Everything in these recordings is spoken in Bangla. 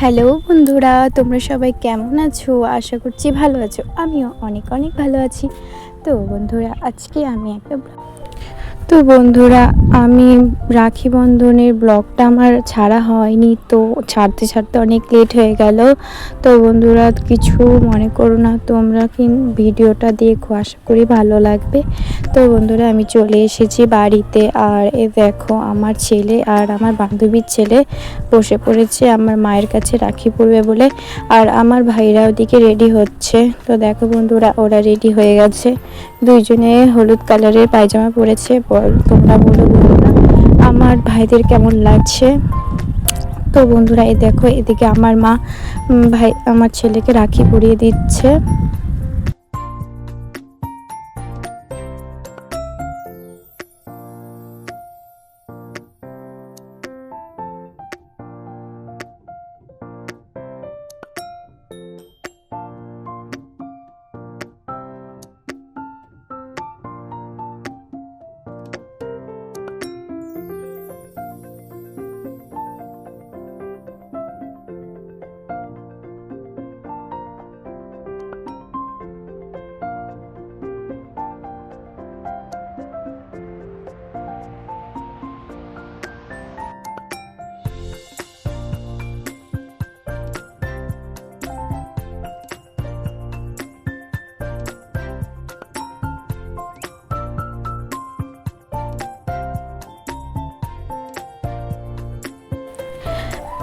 হ্যালো বন্ধুরা, তোমরা সবাই কেমন আছো? আশা করছি ভালো আছো। আমিও অনেক অনেক ভালো আছি। তো বন্ধুরা, আজকে আমি একটা তো বন্ধুরা, আমি রাখি বন্ধনের ব্লগটা আমার ছাড়া হয়নি, তো ছাড়তে ছাড়তে অনেক লেট হয়ে গেল। তো বন্ধুরা, কিছু মনে করো না, তোমরা কি ভিডিওটা দেখো, আশা করি ভালো লাগবে। তো বন্ধুরা, আমি চলে এসেছি বাড়িতে, আর এ দেখো আমার ছেলে আর আমার বান্ধবীর ছেলে বসে পড়েছে আমার মায়ের কাছে রাখি পড়বে বলে, আর আমার ভাইরা ওদিকে রেডি হচ্ছে। তো দেখো বন্ধুরা, ওরা রেডি হয়ে গেছে। দুইজনে হলুদ কালারের পায়জামা পরেছে বল, তোমরা বলো না আমার ভাইদের কেমন লাগছে? তো বন্ধুরা, এই দেখো, এদিকে আমার মা ভাই, আমার ছেলেকে রাখি পরিয়ে দিচ্ছে।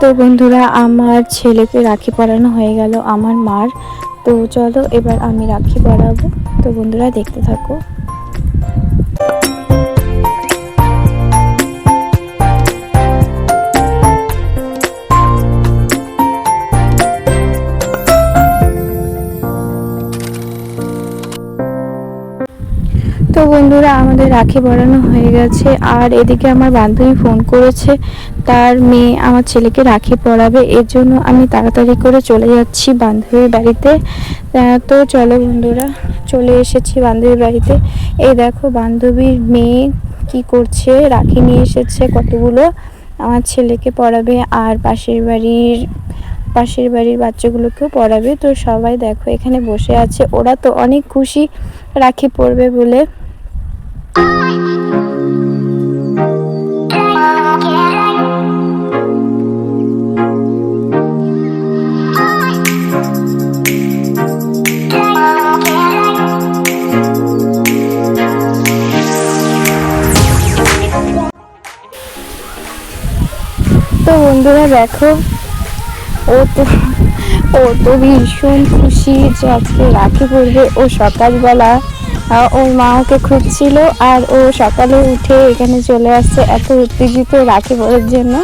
তো বন্ধুরা, আমার ছেলেকে রাখি পরানো হয়ে গেল আমার মার। তো চলো এবার আমি রাখি পরাবো। তো বন্ধুরা, দেখতে থাকো। বন্ধুরা, আমাদের রাখি পরানো হয়ে গেছে। আর এদিকে আমার বান্ধবী ফোন করেছে, তার মেয়ে আমার ছেলেকে রাখি পরাবে এর জন্য আমি তাড়াতাড়ি করে চলে যাচ্ছি বান্ধবীর বাড়িতে। তো চলো বন্ধুরা, চলে এসেছি বান্ধবীর বাড়িতে। এই দেখো, বান্ধবীর মেয়ে কি করছে, রাখি নিয়ে এসেছে কতগুলো আমার ছেলেকে পড়াবে, আর পাশের বাড়ির পাশের বাড়ির বাচ্চাগুলোকেও পড়াবে। তো সবাই দেখো, এখানে বসে আছে। ওরা তো অনেক খুশি রাখি পড়বে বলে। বন্ধুরা, দেখো, ও তো ও তো ভীষণ খুশি যে আজকে রাখি পড়বে। ও সকালবেলা ওর মা ওকে খুঁজছিল আর ও সকালে উঠে এখানে চলে আসছে এত উত্তেজিত রাখি পড়ার জন্য।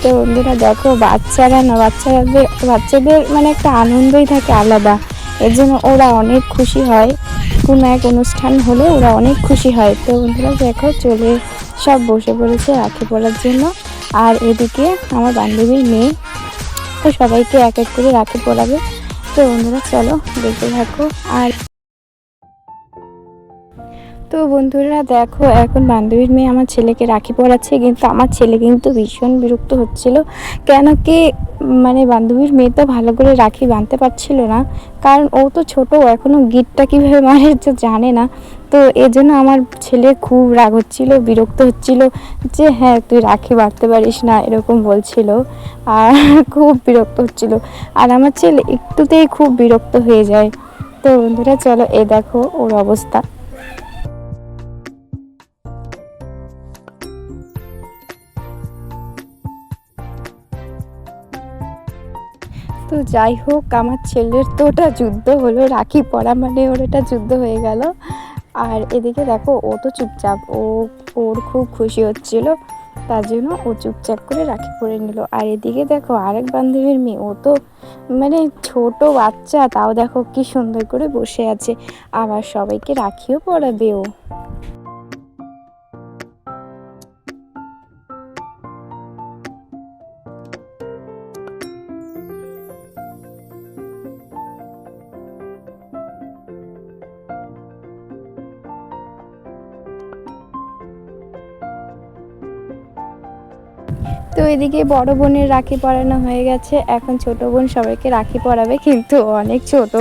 তো বন্ধুরা, দেখো, বাচ্চারা না, বাচ্চাদের বাচ্চাদের মানে একটা আনন্দই থাকে আলাদা। এর জন্য ওরা অনেক খুশি হয়। কোনো এক অনুষ্ঠান হলে ওরা অনেক খুশি হয়। তো বন্ধুরা, দেখো, চলে সব বসে পড়েছে রাখি পড়ার জন্য। আর এদিকে আমার বান্ধবীর মেয়ে, তো সবাইকে এক এক করে রাখি পড়াবে। তো বন্ধুরা, চলো দেখতে থাকো। আর তো বন্ধুরা দেখো, এখন বান্ধবীর মেয়ে আমার ছেলেকে রাখি পরাচ্ছে, কিন্তু আমার ছেলে কিন্তু ভীষণ বিরক্ত হচ্ছিল। কেন কি মানে বান্ধবীর মেয়ে তো ভালো করে রাখি বাঁধতে পারছিল না, কারণ ও তো ছোট এখনও গিটটা কীভাবে মারে জানে না। তো এজন্য আমার ছেলে খুব রাগ হচ্ছিল, বিরক্ত হচ্ছিল, যে হ্যাঁ তুই রাখি বাঁধতে পারিস না, এরকম বলছিল, আর খুব বিরক্ত হচ্ছিল। আর আমার ছেলে একটুতেই খুব বিরক্ত হয়ে যায়। তো বন্ধুরা, চলো এ দেখো ওর অবস্থা। তো যাই হোক, আমার ছেলের তো ওটা যুদ্ধ হলো, রাখি পড়া মানে ওর ওটা যুদ্ধ হয়ে গেল। আর এদিকে দেখো, ও তো চুপচাপ, ও, ওর খুব খুশি হচ্ছিল, তার জন্য ও চুপচাপ করে রাখি পরে নিল। আর এদিকে দেখো, আরেক বান্ধবীর মেয়ে, ও তো মানে ছোট বাচ্চা, তাও দেখো কি সুন্দর করে বসে আছে, আবার সবাইকে রাখিও পরাবে ও। তো এদিকে বড় বোনের রাখি পরানো হয়ে গেছে। এখন ছোট বোন সবাইকে রাখি পরাবে, কিন্তু অনেক ছোট।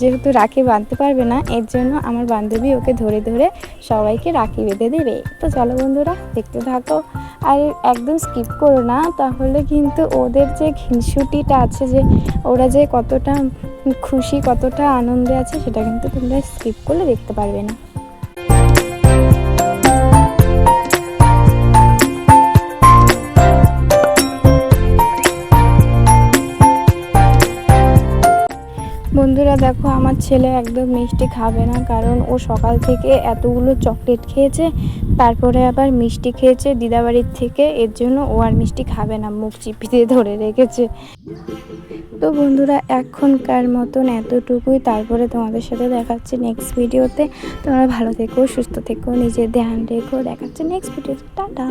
যেহেতু রাখি বাঁধতে পারবে না, এর জন্য আমার বান্ধবী ওকে ধরে ধরে সবাইকে রাখি বেঁধে দেবে। তো চলো বন্ধুরা, দেখতে থাকো। আর একদম স্কিপ করো না, তাহলে কিন্তু ওদের যে ঘিনসুটিটা আছে, যে ওরা যে কতটা খুশি, কতটা আনন্দে আছে, সেটা কিন্তু তোমরা স্কিপ করলে দেখতে পারবে না। দেখো, আমার ছেলে একদম মিষ্টি খাবে না, কারণ ও সকাল থেকে এতগুলো চকলেট খেয়েছে, তারপরে আবার মিষ্টি খেয়েছে দিদাবাড়ির থেকে, এর জন্য ও আর মিষ্টি খাবে না, মুখ চিপি দিয়ে ধরে রেখেছে। তো বন্ধুরা, এখনকার মতন এতটুকুই, তারপরে তোমাদের সাথে দেখাচ্ছে নেক্সট ভিডিওতে তোমরা ভালো থেকো, সুস্থ থেকো, নিজের ধ্যান রেখো, দেখাচ্ছে নেক্সট ভিডিওতে টাটা!